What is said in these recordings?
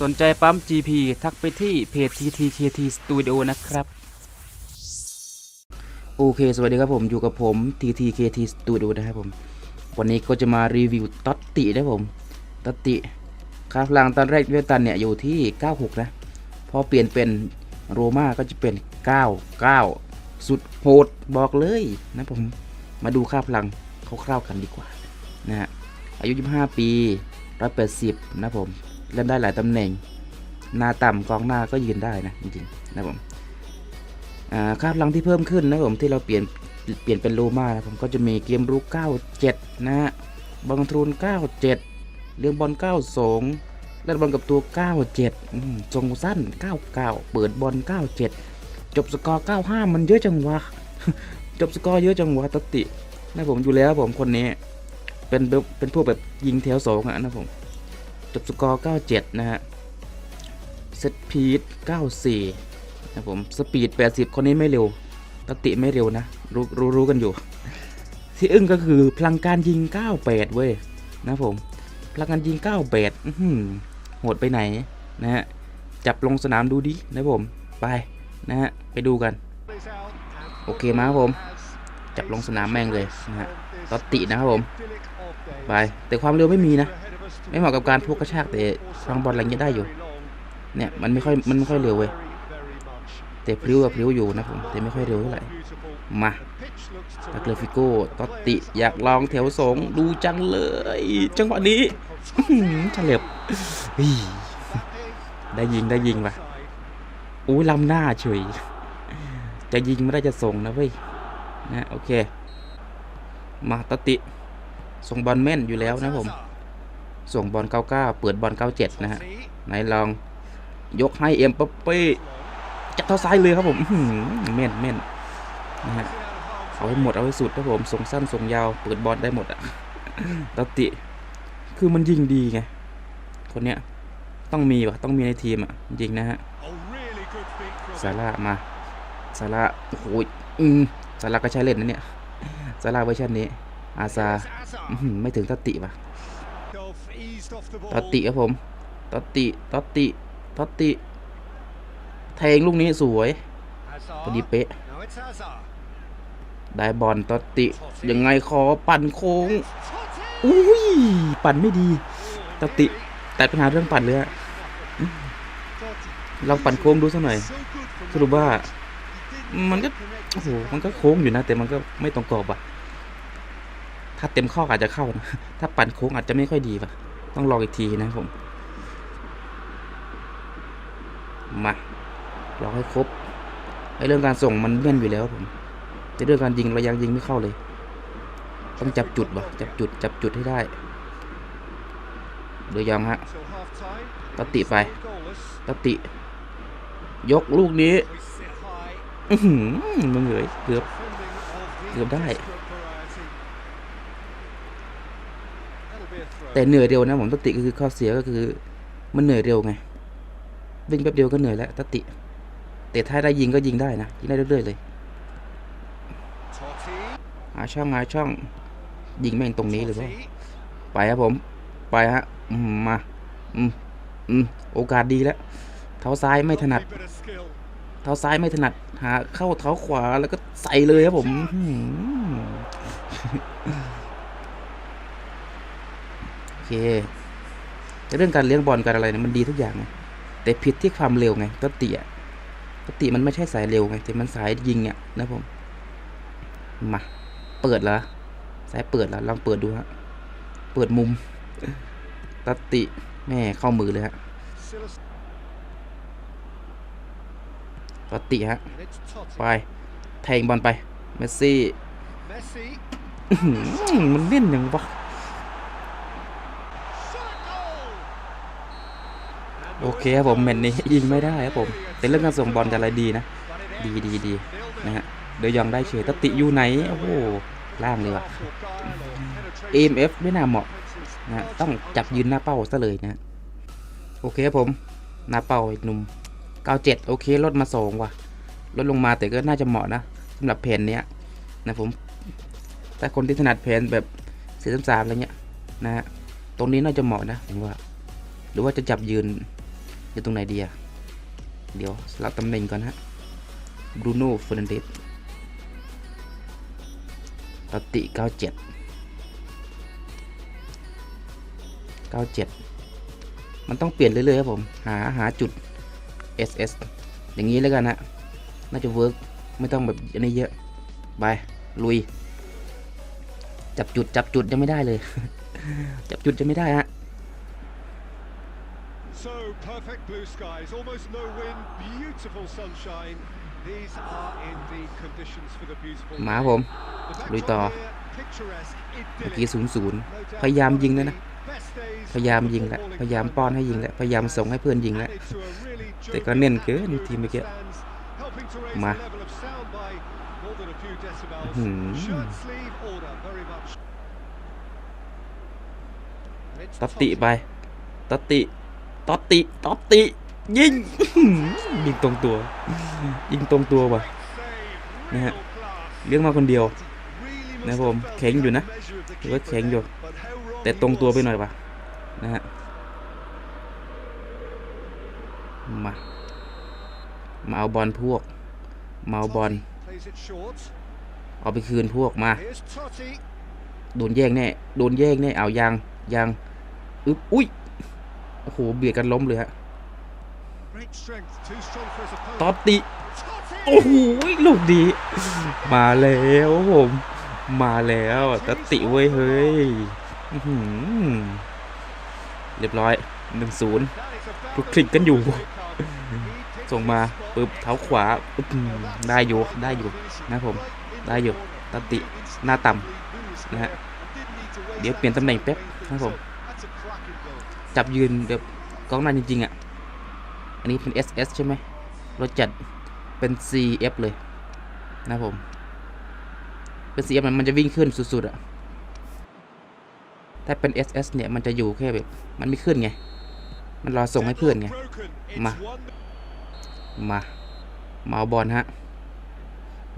สนใจปั๊ม GP ทักไปที่เพจ TTKT Studio นะครับ โอเค สวัสดีครับผมอยู่กับผม TTKT Studio นะครับผม วันนี้ก็จะมารีวิวตัตตินะผม ตัตติค่าพลังตอนแรกเวตันเนี่ย อยู่ที่ 96 นะ พอเปลี่ยนเป็นโรมาก็จะเป็น 99 สุดโหดบอกเลยนะผม มาดูค่าพลังคร่าวๆกันดีกว่านะฮะอายุ 25 ปี 180 นะผม เล่นได้หลายตำแหน่ง หน้าต่ำกองหน้าก็ยืนได้นะจริงๆนะผมค่าพลังที่เพิ่มขึ้นนะผมที่เราเปลี่ยนเปลี่ยนเป็นโลมานะผมก็จะมีเกมรุก97 นะฮะบอลทรูน97เลี้ยงบอล 92เล่นบอลกับตัว 97ทรงสั้น 99 เปิดบอล 97 จบสกอร์ 95 มันเยอะจังวะ จบสกอร์เยอะจังวะตตินะผมอยู่แล้วผมคนนี้ เป็นเป็นพวกแบบยิงแถวสองอะนะผม จบสกอร์ 97 นะฮะเซตพีท94 นะผม สปีด 80 คนนี้ไม่เร็วตติไม่เร็วนะ รู้รู้รู้กันอยู่ ที่อึ้งก็คือพลังการยิง 98 เว้ย นะผม พลังการยิง 98อื้อหือโหดไปไหน นะฮะ จับลงสนามดูดิ นะผม ไป นะฮะ ไปดูกัน โอเคมาครับผม จับลงสนามแม่งเลยนะฮะตตินะครับผม ไป แต่ความเร็วไม่มีนะ ไม่เหมาะกับการพวกกระชากแต่ทางบอลอะไรเงี้ยได้อยู่ เนี่ยมันไม่ค่อยมันไม่ค่อยเร็วเว้ยแต่พริ้วกับพริ้วอยู่นะผมแต่ไม่ค่อยเร็วเท่าไหร่มาตาเกลฟิโก้ตอตติอยากลองแถวสองดูจังเลย จังหวะนี้เฉลบได้ยิงได้ยิงว่ะอุ้ลำหน้าเฉยจะยิงไม่ได้จะส่งนะเว้ยนะโอเค มาตติส่งบอลแม่นอยู่แล้วนะผม ส่งบอล 99 เปิดบอล 97 นะฮะไหนลองยกให้เอ็มปั๊ปเป้จับเท้าซ้ายเลยครับผมอื้อหือแม่นแม่นนะฮะเอาให้หมดเอาให้สุดครับผมส่งสั้นส่งยาว เปิดบอลได้หมดอะตติ คือมันยิงดีไง คนเนี้ยต้องมีวะต้องมีในทีมอะจริงนะฮะซาร่ามาซาร่าโอ้โหอืมซาร่าก็ใช้เล่นนะเนี่ยซาร่าเวอร์ชันนี้ อาซาไม่ถึงตติปะ ตติครับผมตติตติตติแทงลูกนี้สวยพอดีเป๊ะได้บอลตติยังไงขอปั่นโค้งอุ้ยปั่นไม่ดีตติแต่ปัญหาเรื่องปั่นเลยอะลองปั่นโค้งดูสักหน่อยสรุปว่า มันก็โอ้โหมันก็โค้งอยู่นะ แต่มันก็ไม่ตรงกรอบอะถ้าเต็มข้ออาจจะเข้านะถ้าปั่นโค้งอาจจะไม่ค่อยดีป่ะ ต้องลองอีกทีนะครับผม มาลองให้ครบไอเรื่องการส่งมันเล่นอยู่แล้วผมแต่เรื่องการยิงเรายังยิงไม่เข้าเลย ต้องจับจุดวะจับจุด จับจุดให้ได้เดี๋ยวยังฮะตติไปตติ ยกลูกนี้ อื้อหือมึงเหยเกือบ เกือบได้ แต่เหนื่อยเร็วนะผมตติก็คือข้อเสียก็คือ มันเหนื่อยเร็วไง วิ่งแป๊บเดียวก็เหนื่อยแล้วตติ แต่ถ้าได้ยิงก็ยิงได้นะยิงได้เรื่อยๆเลยหาช่องหาช่อง ยิงแม่งตรงนี้เลยว่าไปครับผม ไปฮะมาอืมอืมโอกาสดีแล้ว เท้าซ้ายไม่ถนัด เท้าซ้ายไม่ถนัด หา เข้าเท้าขวาแล้วก็ใส่เลยครับผม เคเรื่องการเลี้ยงบอลการอะไรเนี่ยมันดีทุกอย่างไงแต่ผิดที่ความเร็วไงตติอะตติมันไม่ใช่สายเร็วไงแต่มันสายยิงอะนะผมมาเปิดแล้วสายเปิดแล้วลองเปิดดูฮะเปิดมุมตติแม่เข้ามือเลยฮะตติฮะไปแทงบอลไปเมสซี่มันเล่นย่างวะ โอเคครับผมแมตช์นี้ยิงไม่ได้ครับผมแต่เรื่องการส่งบอลกันอะไรดีนะ ดีดีดีนะฮะเดี๋ยวยังได้เฉยตติอยู่ไหนโอ้โหล่างเลยว่ะ AMF ไม่น่าเหมาะนะต้องจับยืนหน้าเป้าซะเลยนะโอเคครับผมหน้าเป้าไอ้หนุ่ม 97 โอเคลดมาสองว่ะลดลงมาแต่ก็น่าจะเหมาะนะสำหรับแผนเนี้ยนะผมแต่คนที่ถนัดแผนแบบสียสามอะไรเงี้ยนะฮะตรงนี้น่าจะเหมาะนะผมว่า หรือว่าจะจับยืน อยู่ตรงไหนดีอะเดี๋ยวสลับตำแหน่งก่อนฮะบรูโน่เฟอร์นันเดสตติ97 97มันต้องเปลี่ยนเรื่อยๆครับผม หาหาจุด SS อย่างนี้แล้วกันฮะ น่าจะเวิร์กไม่ต้องแบบอันนี้เยอะ ไป ลุย จับจุดจับจุดยังไม่ได้เลย จับจุดจะไม่ได้ฮะ perfect blue skies, almost no wind, beautiful sunshine. These are indeed conditions for the beautiful. มาครับผม The ลุยต่อ backdrop here, picturesque, เมื่อ idyllic. กี้ศูนย์ศูนย์ No doubt พยายามยิง one แล้ว of นะ the best days พยายาม for ยิงแหละ footballing พยายาม club. ป้อนให้ยิงแล้วพยายามส่งให้เพื่อนยิงแล้ว Added to a really แต่ก็เน้นเกิน jovial ทีมเมื่อกี้ stands, helping to raise มา the level of sound by more than a few decibels. หืม Shirt sleeve order, very much. It's ตอตติ Totti. ไปตอต ติตอตติตอตติยิงยิงตรงตัว ยิงตรงตัวว่ะ Save, Nè. real class. เลี้ยงมาคนเดียวนะผมแข็งอยู่นะถือว่าแข็งอยู่ แต่ตรงตัวไปหน่อยว่ะนะฮะมามาเอาบอลพวกมาเอาบอลเอาไปคืนพวกมา โดนแย่งแน่ โดนแย่งแน่ เอายังยังอึ๊บอุ้ย โอ้โหเบียดกันล้มเลยฮะ Great strength, too strong for his ตอ opponent. ตติ Totti! โอ้โหลูกดี มาแล้วผมมาแล้วตอตติเว้ยเฮ้ยอื้อหือเรียบร้อยหนึ่งศูนย์ That is a คลุกคลิกกันอยู่ He picked ส่งมา his spot. ปึ๊บเท้าขวาปึ๊บอืมได้อยู่ได้อยู่นะผมได้อยู่ตอตติหน้าต่ำนะฮะเดี๋ยวเปลี่ยนตำแหน่งแป๊บนะครับผม จับยืนแบบกล้องหน้าจริงๆอะ อันนี้เป็น SS ใช่ไหมรถจัดเป็น CF เลยนะผม เป็น CF มันมันจะวิ่งขึ้นสุดๆอะ ถ้าเป็น SS เนี่ยมันจะอยู่แค่แบบ มันไม่ขึ้นไง มันรอส่งให้เพื่อนไง Broken. It's Ma. one มา มาเอาบอลฮะ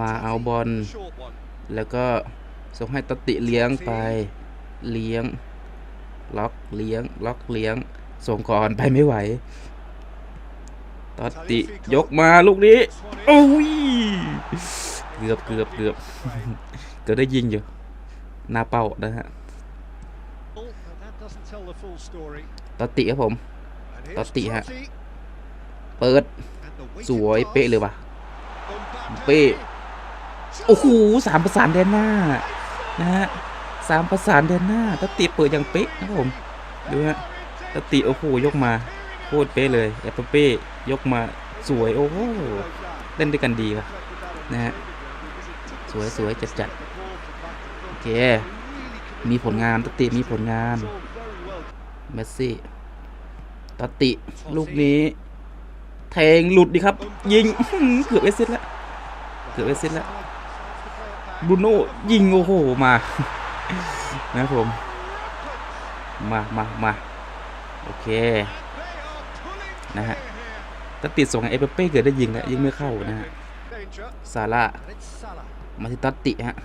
มาเอาบอล แล้วก็ส่งให้ตติเลี้ยงไป เลี้ยง ล็อกเลี้ยง ล็อกเลี้ยง ส่งก่อนไปไม่ไหวตติยกมาลูกนี้โอ้ยเกือบเกือบเกือบเกือบได้ยิงอยู่หน้าเป้านะฮะ But that doesn't tell the full story. ตติครับผม And here's Totti, ha. Totti. เปิด And the weighted สวย pass. เป๊ะเลยว่ะ Mbappe. เป๊ะโอ้โหสามประสานแดนหน้านะฮะ สามประสานแดนหน้าตติเปิดอย่างเป๊ะนะครับผมดูฮะตติโอ้โหยกมาโคตรเป๊ะเลยแอปเป้ยกมาสวยโอ้โหเล่นด้วยกันดีว่ะนะฮะสวยสวยจัดจัดโอเคมีผลงานตติมีผลงานเมสซี่ตติลูกนี้แทงหลุดดิครับ ยิงเกือบเอซิสแล้วเกือบเอซิสแล้วบูโน่ยิงโอ้โหมา นะครับผม มามามาโอเค นะฮะถ้าติดส่งให้เปเป้เกิดได้ยิงแล้วยิงไม่เข้านะฮะซาร่ามาที่ตัตติฮะ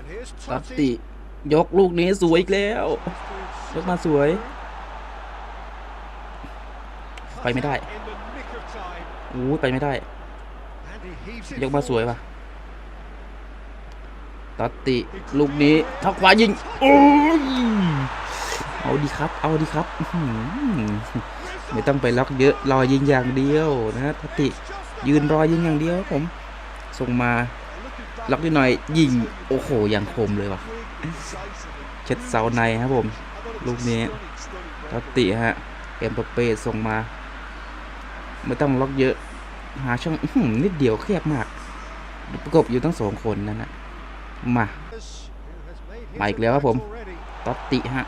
ตัตติ ยกลูกนี้สวยอีกแล้ว ยกมาสวย ไปไม่ได้อู้ไปไม่ได้ ยกมาสวยป่ะ ตัตติ ลูกนี้ทักขวายิง โอ้ย เอาดีครับ เอาดีครับ ไม่ต้องไปล็อกเยอะรอยิงอย่างเดียวนะฮะตัตติ ยืนรอยิงอย่างเดียวครับผม ส่งมา ล็อกนิดหน่อย ยิง โอ้โห อย่างคมเลยว่ะ เช็ดเสาในครับผม ลูกนี้ตัตติฮะ เอ็มปเป้ส่งมา ไม่ต้องล็อกเยอะ หาช่องนิดเดียวแคบมาก ประกบอยู่ทั้งสองคนนั่นแนะ มามาอีกแล้วครับผมตัตติฮะ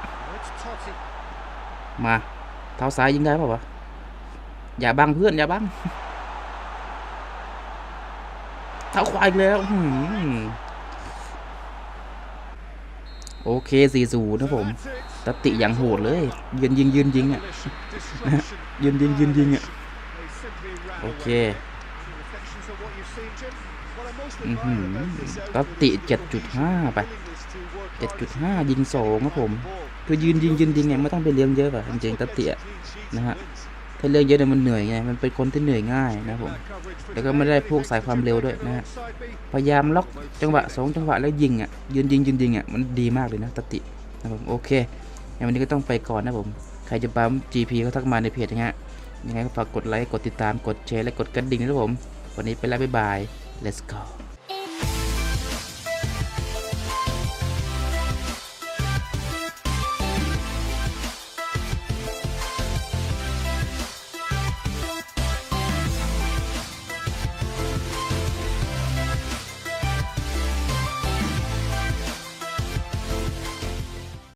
มา เท้าซ้ายยิงได้ป่าวะ อย่าบังเพื่อน อย่าบัง เท้าขวาอีกแล้ว โอเคสี่ศูนะผมตัตติอย่างโหดเลย ยืนยิงยืนยิงอะยืนยิงยืนยิงอะ โอเค อื้อหือตัตติเจ็ดจุดห้าไปเจ็ดจุดห้ายิงสองครับผม คือยืนยิงยืนยิงไงไม่ต้องไปเลี้ยงเยอะป่ะจริงๆตัตติอะนะฮะ ถ้าเรื่องเยอะเนี่ยมันเหนื่อยไง มันเป็นคนที่เหนื่อยง่ายนะผม แล้วก็ไม่ได้พวกสายความเร็วด้วยนะฮะ พยายามล็อกจังหวะสองจังหวะแล้วยิงอะ ยืนยิงยืนยิงอะ มันดีมากเลยนะตตินะผม โอเคงั้นวันนี้ก็ต้องไปก่อนนะผม ใครจะปั๊ม GP ก็ทักมาในเพจนะฮะ ยังไงก็ฝากกดไลค์ กดติดตาม กดแชร์ และกดกระดิ่งนะผม วันนี้ไปแล้วบ๊ายบาย let's go